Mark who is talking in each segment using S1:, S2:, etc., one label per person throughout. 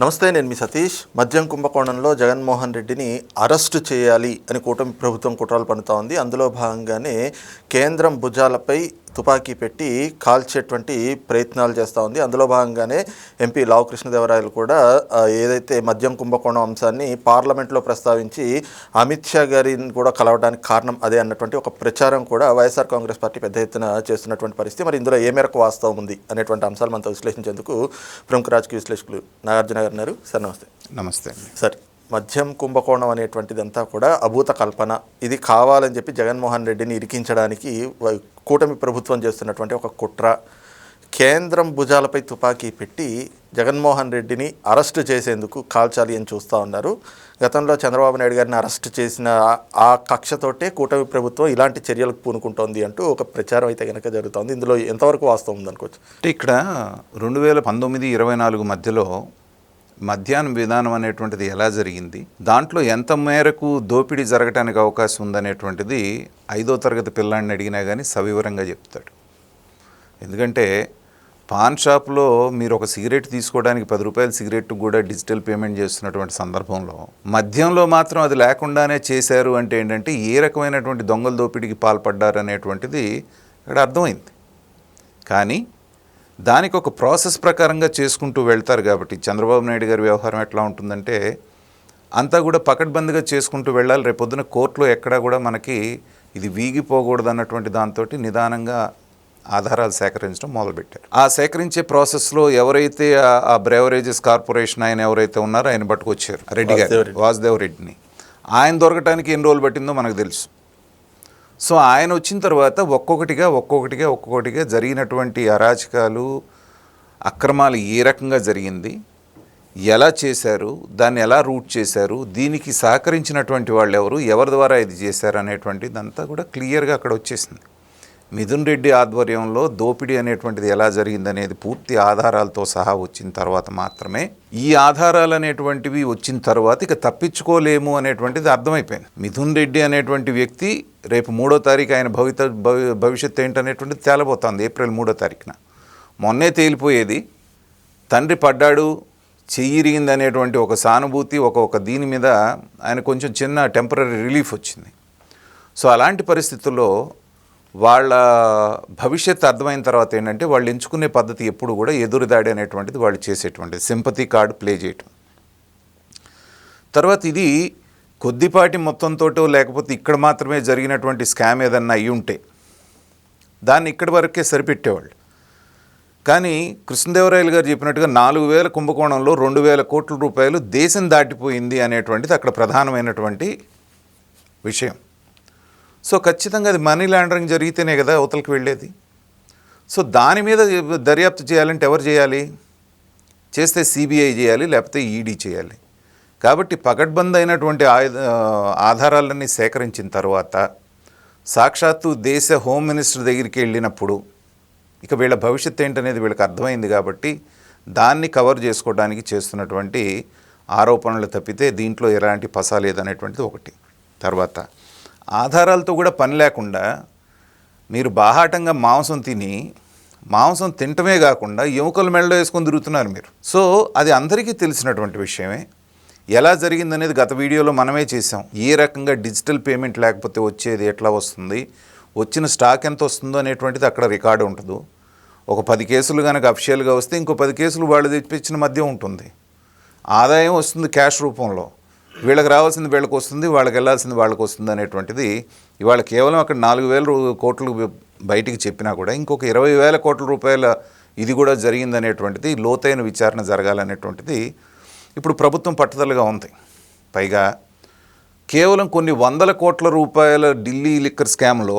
S1: నమస్తే నేను మీ సతీష్. మద్యం కుంభకోణంలో జగన్మోహన్ రెడ్డిని అరెస్టు చేయాలి అని కూటమి ప్రభుత్వం కుట్రలు పన్నుతా ఉంది. అందులో భాగంగానే కేంద్రం భుజాలపై తుపాకీ పెట్టి కాల్చేటువంటి ప్రయత్నాలు చేస్తూ ఉంది. అందులో భాగంగానే ఎంపీ లావు కృష్ణదేవరాయలు కూడా ఏదైతే మద్యం కుంభకోణం అంశాన్ని పార్లమెంట్లో ప్రస్తావించి అమిత్ షా గారిని కూడా కలవడానికి కారణం అదే అన్నటువంటి ఒక ప్రచారం కూడా వైఎస్ఆర్ కాంగ్రెస్ పార్టీ పెద్ద ఎత్తున చేస్తున్నటువంటి పరిస్థితి. మరి ఇందులో ఏ మేరకు వాస్తవం ఉంది అనేటువంటి అంశాలు మనతో విశ్లేషించేందుకు ప్రముఖ రాజకీయ విశ్లేషకులు నాగార్జున గారు సార్ నమస్తే.
S2: నమస్తే
S1: సార్ మద్యం కుంభకోణం అనేటువంటిదంతా కూడా అభూత కల్పన. ఇది కావాలని చెప్పి జగన్మోహన్ రెడ్డిని ఇరికించడానికి కూటమి ప్రభుత్వం చేస్తున్నటువంటి ఒక కుట్ర. కేంద్రం భుజాలపై తుపాకీ పెట్టి జగన్మోహన్ రెడ్డిని అరెస్టు చేసేందుకు కాల్చాలి అని చూస్తూ ఉన్నారు. గతంలో చంద్రబాబు నాయుడు గారిని అరెస్ట్ చేసిన ఆ- ఆ కక్షతోటే కూటమి ప్రభుత్వం ఇలాంటి చర్యలకు పూనుకుంటోంది అంటూ ఒక ప్రచారం అయితే కనుక జరుగుతోంది. ఇందులో ఎంతవరకు వాస్తవం ఉందనుకోవచ్చు?
S2: అంటే ఇక్కడ రెండు వేల పంతొమ్మిది ఇరవై నాలుగు మధ్యలో మధ్యాహ్నం విధానం అనేటువంటిది ఎలా జరిగింది? దాంట్లో ఎంత మేరకు దోపిడీ జరగటానికి అవకాశం ఉందనేటువంటిది ఐదో తరగతి పిల్లాడిని అడిగినా కానీ సవివరంగా చెప్తాడు. ఎందుకంటే పాన్ షాప్లో మీరు ఒక సిగరెట్ తీసుకోవడానికి పది రూపాయల సిగరెట్ కూడా డిజిటల్ పేమెంట్ చేస్తున్నటువంటి సందర్భంలో మద్యంలో మాత్రం అది లేకుండానే చేశారు అంటే ఏంటంటే ఏ రకమైనటువంటి దొంగల దోపిడీకి పాల్పడ్డారు అనేటువంటిది ఇక్కడ అర్థమైంది. కానీ దానికి ఒక ప్రాసెస్ ప్రకారంగా చేసుకుంటూ వెళ్తారు కాబట్టి చంద్రబాబు నాయుడు గారి వ్యవహారం ఎట్లా ఉంటుందంటే అంతా కూడా పకడ్బందీగా చేసుకుంటూ వెళ్ళాలి. రేపొద్దున కోర్టులో ఎక్కడా కూడా మనకి ఇది వీగిపోకూడదు అన్నటువంటి దాంతో నిదానంగా ఆధారాలు సేకరించడం మొదలుపెట్టారు. ఆ సేకరించే ప్రాసెస్లో ఎవరైతే ఆ- బ్రేవరేజెస్ కార్పొరేషన్ ఆయన ఎవరైతే ఉన్నారో ఆయన పట్టుకొచ్చారు. రెడ్డి గారు.
S1: వాసుదేవ్
S2: రెడ్డిని ఆయన దొరకటానికి ఎన్ని రోజులు పట్టిందో మనకు తెలుసు. సో ఆయన వచ్చిన తర్వాత ఒక్కొక్కటిగా ఒక్కొక్కటిగా ఒక్కొక్కటిగా జరిగినటువంటి అరాచకాలు అక్రమాలు ఏ రకంగా జరిగింది ఎలా చేశారు దాన్ని ఎలా రూట్ చేశారు దీనికి సహకరించినటువంటి వాళ్ళు ఎవరు ఎవరి ద్వారా ఇది చేశారు అనేటువంటిది అంతా కూడా క్లియర్గా అక్కడ వచ్చేసింది. మిథున్ రెడ్డి ఆధ్వర్యంలో దోపిడీ అనేటువంటిది ఎలా జరిగిందనేది పూర్తి ఆధారాలతో సహా వచ్చిన తర్వాత మాత్రమే ఈ ఆధారాలు అనేటువంటివి వచ్చిన తర్వాత ఇక తప్పించుకోలేము అనేటువంటిది అర్థమైపోయింది. మిథున్ రెడ్డి అనేటువంటి వ్యక్తి రేపు మూడో తారీఖు ఆయన భవిత భవి- భవిష్యత్తు ఏంటనేటువంటిది తేలబోతోంది ఏప్రిల్ మూడో తారీఖున. మొన్నే తేలిపోయేది. తండ్రి పడ్డాడు చెయ్యిరిగింది అనేటువంటి ఒక సానుభూతి ఒక ఒక దీని మీద ఆయన కొంచెం చిన్న టెంపరీ రిలీఫ్ వచ్చింది. సో అలాంటి పరిస్థితుల్లో వాళ్ళ భవిష్యత్తు అర్థమైన తర్వాత ఏంటంటే వాళ్ళు ఎంచుకునే పద్ధతి ఎప్పుడు కూడా ఎదురుదాడి అనేటువంటిది వాళ్ళు చేసేటువంటిది. సింపతి కార్డు ప్లే చేయటం. తర్వాత ఇది కొద్దిపాటి మొత్తంతోటో లేకపోతే ఇక్కడ మాత్రమే జరిగినటువంటి స్కామ్ ఏదన్నా అయి ఉంటే దాన్ని ఇక్కడి వరకే సరిపెట్టేవాళ్ళు. కానీ కృష్ణదేవరాయలు గారు చెప్పినట్టుగా నాలుగు వేల కుంభకోణంలో రెండు వేల కోట్ల రూపాయలు దేశం దాటిపోయింది అనేటువంటిది అక్కడ ప్రధానమైనటువంటి విషయం. సో ఖచ్చితంగా అది మనీ లాండరింగ్ జరిగితేనే కదా అవతలకి వెళ్ళేది. సో దాని మీద దర్యాప్తు చేయాలంటే ఎవరు చేయాలి? చేస్తే సిబిఐ చేయాలి లేకపోతే ఈడీ చేయాలి. కాబట్టి పకడ్బంద్ అయినటువంటి ఆయుధ ఆధారాలన్నీ సేకరించిన తర్వాత సాక్షాత్తు దేశ హోమ్ మినిస్టర్ దగ్గరికి వెళ్ళినప్పుడు ఇక వీళ్ళ భవిష్యత్తు ఏంటనేది వీళ్ళకి అర్థమైంది కాబట్టి దాన్ని కవర్ చేసుకోవడానికి చేస్తున్నటువంటి ఆరోపణలు తప్పితే దీంట్లో ఎలాంటి పసాలేదనేటువంటిది ఒకటి. తర్వాత ఆధారాలతో కూడా పని లేకుండా మీరు బాహాటంగా మాంసం తిని మాంసం తినటమే కాకుండా ఎముకలు మెళ్ళలో వేసుకొని తిరుగుతున్నారు మీరు. సో అది అందరికీ తెలిసినటువంటి విషయమే. ఎలా జరిగిందనేది గత వీడియోలో మనమే చేసాం ఏ రకంగా డిజిటల్ పేమెంట్ లేకపోతే వచ్చేది ఎట్లా వస్తుంది వచ్చిన స్టాక్ ఎంత వస్తుందో అనేటువంటిది అక్కడ రికార్డు ఉంటుంది ఒక పది కేసులు కనుక అఫిషియల్గా వస్తే ఇంకో పది కేసులు వాళ్ళు తెప్పించిన మధ్య ఉంటుంది. ఆదాయం వస్తుంది క్యాష్ రూపంలో. వీళ్ళకి రావాల్సింది వీళ్ళకి వస్తుంది వాళ్ళకి వెళ్ళాల్సింది వాళ్ళకి వస్తుంది అనేటువంటిది ఇవాళ కేవలం అక్కడ నాలుగు వేల కోట్లు బయటికి చెప్పినా కూడా ఇంకొక ఇరవై వేల కోట్ల రూపాయల ఇది కూడా జరిగిందనేటువంటిది లోతైన విచారణ జరగాలనేటువంటిది ఇప్పుడు ప్రభుత్వం పట్టుదలగా ఉంది. పైగా కేవలం కొన్ని వందల కోట్ల రూపాయల ఢిల్లీ లిక్కర్ స్కామ్లో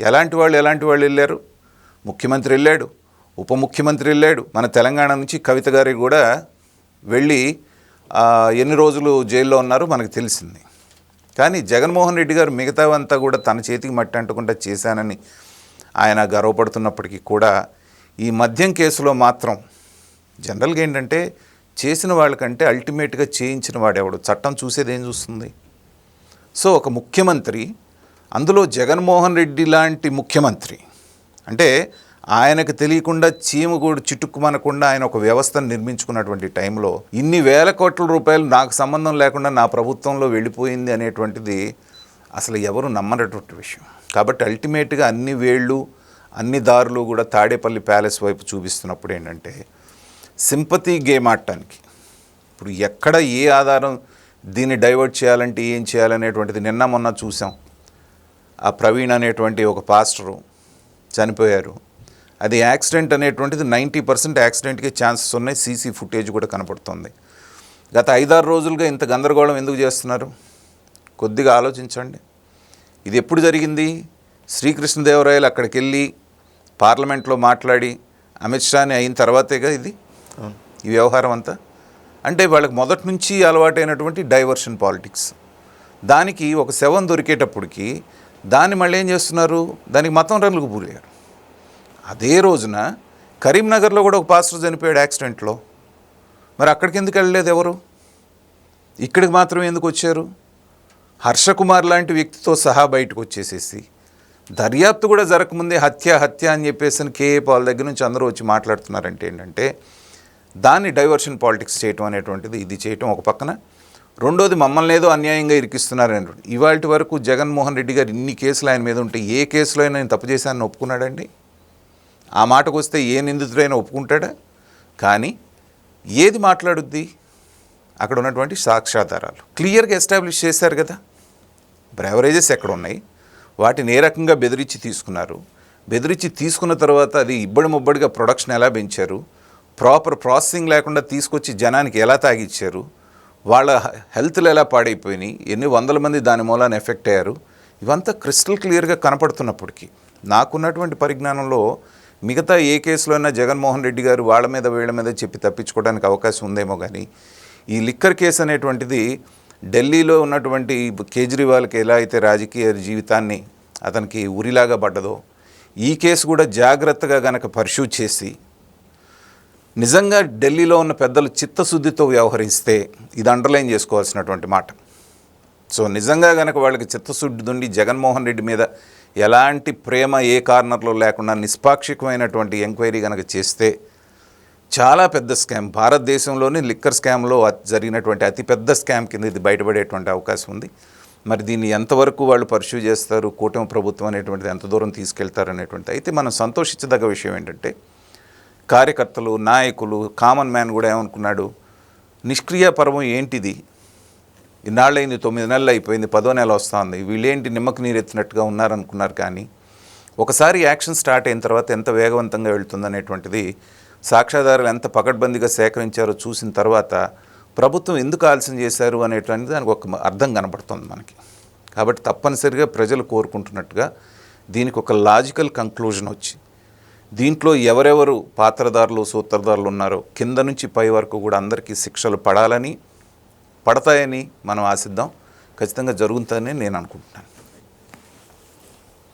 S2: ఎలాంటి వాళ్ళు ఎలాంటి వాళ్ళు వెళ్ళారు? ముఖ్యమంత్రి వెళ్ళాడు ఉప ముఖ్యమంత్రి వెళ్ళాడు. మన తెలంగాణ నుంచి కవిత గారి కూడా వెళ్ళి ఎన్ని రోజులు జైల్లో ఉన్నారో మనకు తెలిసింది. కానీ జగన్మోహన్ రెడ్డి గారు మిగతావంతా కూడా తన చేతికి మట్టి అంటకుండా చేశానని ఆయన గర్వపడుతున్నప్పటికీ కూడా ఈ మద్యం కేసులో మాత్రం జనరల్గా ఏంటంటే చేసిన వాళ్ళకంటే అల్టిమేట్గా చేయించిన వాడెవడు? చట్టం చూసేది ఏం చూస్తుంది? సో ఒక ముఖ్యమంత్రి అందులో జగన్మోహన్ రెడ్డి లాంటి ముఖ్యమంత్రి అంటే ఆయనకు తెలియకుండా చీమ కూడా చిటుక్కుమనకుండా ఆయన ఒక వ్యవస్థను నిర్మించుకున్నటువంటి టైంలో ఇన్ని వేల కోట్ల రూపాయలు నాకు సంబంధం లేకుండా నా ప్రభుత్వంలో వెళ్ళిపోయింది అనేటువంటిది అసలు ఎవరు నమ్మనటువంటి విషయం. కాబట్టి అల్టిమేట్గా అన్ని వేళ్ళు అన్ని దారులు కూడా తాడేపల్లి ప్యాలెస్ వైపు చూపిస్తున్నప్పుడు ఏంటంటే సింపతి గేమ్ ఆడటానికి. ఇప్పుడు ఎక్కడ ఏ ఆధారం దీన్ని డైవర్ట్ చేయాలంటే ఏం చేయాలనేటువంటిది నిన్న మొన్న చూసాం. ఆ ప్రవీణ్ అనేటువంటి ఒక పాస్టరు చనిపోయారు. అది యాక్సిడెంట్ అనేటువంటిది నైంటీ పర్సెంట్ యాక్సిడెంట్కి ఛాన్సెస్ ఉన్నాయి. సీసీ ఫుటేజ్ కూడా కనపడుతుంది. గత ఐదారు రోజులుగా ఇంత గందరగోళం ఎందుకు చేస్తున్నారు? కొద్దిగా ఆలోచించండి. ఇది ఎప్పుడు జరిగింది? శ్రీకృష్ణదేవరాయలు అక్కడికి వెళ్ళి పార్లమెంట్లో మాట్లాడి అమిత్ షాని అయిన తర్వాతేగా ఇది. ఈ వ్యవహారం అంతా? అంటే వాళ్ళకి మొదటి నుంచి అలవాటైనటువంటి డైవర్షన్ పాలిటిక్స్. దానికి ఒక శవం దొరికేటప్పటికి దాన్ని మళ్ళీ ఏం చేస్తున్నారు? దానికి మతం రంగులకు పూరారు అదే రోజున కరీంనగర్లో కూడా ఒక పాస్టర్ చనిపోయాడు యాక్సిడెంట్లో. మరి అక్కడికి ఎందుకు వెళ్ళలేదు ఎవరు? ఇక్కడికి మాత్రం ఎందుకు వచ్చారు? హర్షకుమార్ లాంటి వ్యక్తితో సహా బయటకు వచ్చేసేసి దర్యాప్తు కూడా జరగకముందే హత్య హత్య అని చెప్పేసి అని కేఏ పాల్ దగ్గర నుంచి అందరూ వచ్చి మాట్లాడుతున్నారంటే ఏంటంటే దాన్ని డైవర్షన్ పాలిటిక్స్ చేయటం అనేటువంటిది ఇది చేయటం ఒక పక్కన. రెండోది మమ్మల్ని ఏదో అన్యాయంగా ఇరికిస్తున్నారని ఇవాళ వరకు జగన్మోహన్ రెడ్డి గారు ఇన్ని కేసులు ఆయన మీద ఉంటే ఏ కేసులో అయినా నేను తప్పు చేశానని ఒప్పుకున్నాడండి? ఆ మాటకు వస్తే ఏ నిందితుడైనా ఒప్పుకుంటాడా? కానీ ఏది మాట్లాడుద్ది? అక్కడ ఉన్నటువంటి సాక్ష్యాధారాలు. క్లియర్గా ఎస్టాబ్లిష్ చేశారు కదా? బ్రేవరేజెస్ ఎక్కడ ఉన్నాయి వాటిని ఏ రకంగా బెదిరించి తీసుకున్నారు? బెదిరించి తీసుకున్న తర్వాత అది ఇబ్బడి ముబ్బడిగా ప్రొడక్షన్ ఎలా పెంచారు? ప్రాపర్ ప్రాసెసింగ్ లేకుండా తీసుకొచ్చి జనానికి ఎలా తాగిచ్చారు? వాళ్ళ హెల్త్లు ఎలా పాడైపోయినాయి? ఎన్ని వందల మంది దాని మూలాన ఎఫెక్ట్ అయ్యారు? ఇవంతా క్రిస్టల్ క్లియర్గా కనపడుతున్నప్పటికీ నాకున్నటువంటి పరిజ్ఞానంలో మిగతా ఏ కేసులో అయినా జగన్మోహన్ రెడ్డి గారు వాళ్ళ మీద వీళ్ళ మీద చెప్పి తప్పించుకోవడానికి అవకాశం ఉందేమో కానీ ఈ లిక్కర్ కేసు అనేటువంటిది ఢిల్లీలో ఉన్నటువంటి కేజ్రీవాల్కి ఎలా అయితే రాజకీయ జీవితాన్ని అతనికి ఉరిలాగా పడ్డదో ఈ కేసు కూడా జాగ్రత్తగా గనక పర్ష్యూ చేసి నిజంగా ఢిల్లీలో ఉన్న పెద్దలు చిత్తశుద్ధితో వ్యవహరిస్తే ఇది అండర్లైన్ చేసుకోవాల్సినటువంటి మాట. సో నిజంగా గనక వాళ్ళకి చిత్తశుద్ధి ఉండి జగన్మోహన్ రెడ్డి మీద ఎలాంటి ప్రేమ ఏ కార్నర్లో లేకుండా నిష్పాక్షికమైనటువంటి ఎంక్వైరీ కనుక చేస్తే చాలా పెద్ద స్కామ్. భారతదేశంలోని లిక్కర్ స్కామ్లో జరిగినటువంటి అతిపెద్ద స్కామ్ కింద ఇది బయటపడేటువంటి అవకాశం ఉంది. మరి దీన్ని ఎంతవరకు వాళ్ళు పర్సూ చేస్తారు కూటమి ప్రభుత్వం అనేటువంటిది ఎంత దూరం తీసుకెళ్తారు అనేటువంటిది. అయితే మనం సంతోషించదగ్గ విషయం ఏంటంటే కార్యకర్తలు నాయకులు కామన్ మ్యాన్ కూడా ఏమనుకున్నాడు నిష్క్రియ పర్వం ఏంటిది? ఇన్నాళ్ళైంది తొమ్మిది నెలలు అయిపోయింది పదో నెల వస్తుంది. వీళ్ళేంటి నిమ్మకు నీరెత్తినట్టుగా ఉన్నారనుకున్నారు కానీ ఒకసారి యాక్షన్ స్టార్ట్ అయిన తర్వాత ఎంత వేగవంతంగా వెళ్తుందనేటువంటిది సాక్ష్యాధారాలు ఎంత పకడ్బందీగా సేకరించారో చూసిన తర్వాత ప్రభుత్వం ఎందుకు ఆలస్యం చేశారు అనేటువంటిది దానికి ఒక అర్థం కనబడుతుంది మనకి. కాబట్టి తప్పనిసరిగా ప్రజలు కోరుకుంటున్నట్టుగా దీనికి ఒక లాజికల్ కంక్లూజన్ వచ్చి దీంట్లో ఎవరెవరు పాత్రదారులు సూత్రధారులు ఉన్నారో కింద నుంచి పై వరకు కూడా అందరికీ శిక్షలు పడాలని పడతాయని మనం ఆశిద్దాం. ఖచ్చితంగా జరుగుతుందని నేను అనుకుంటున్నాను.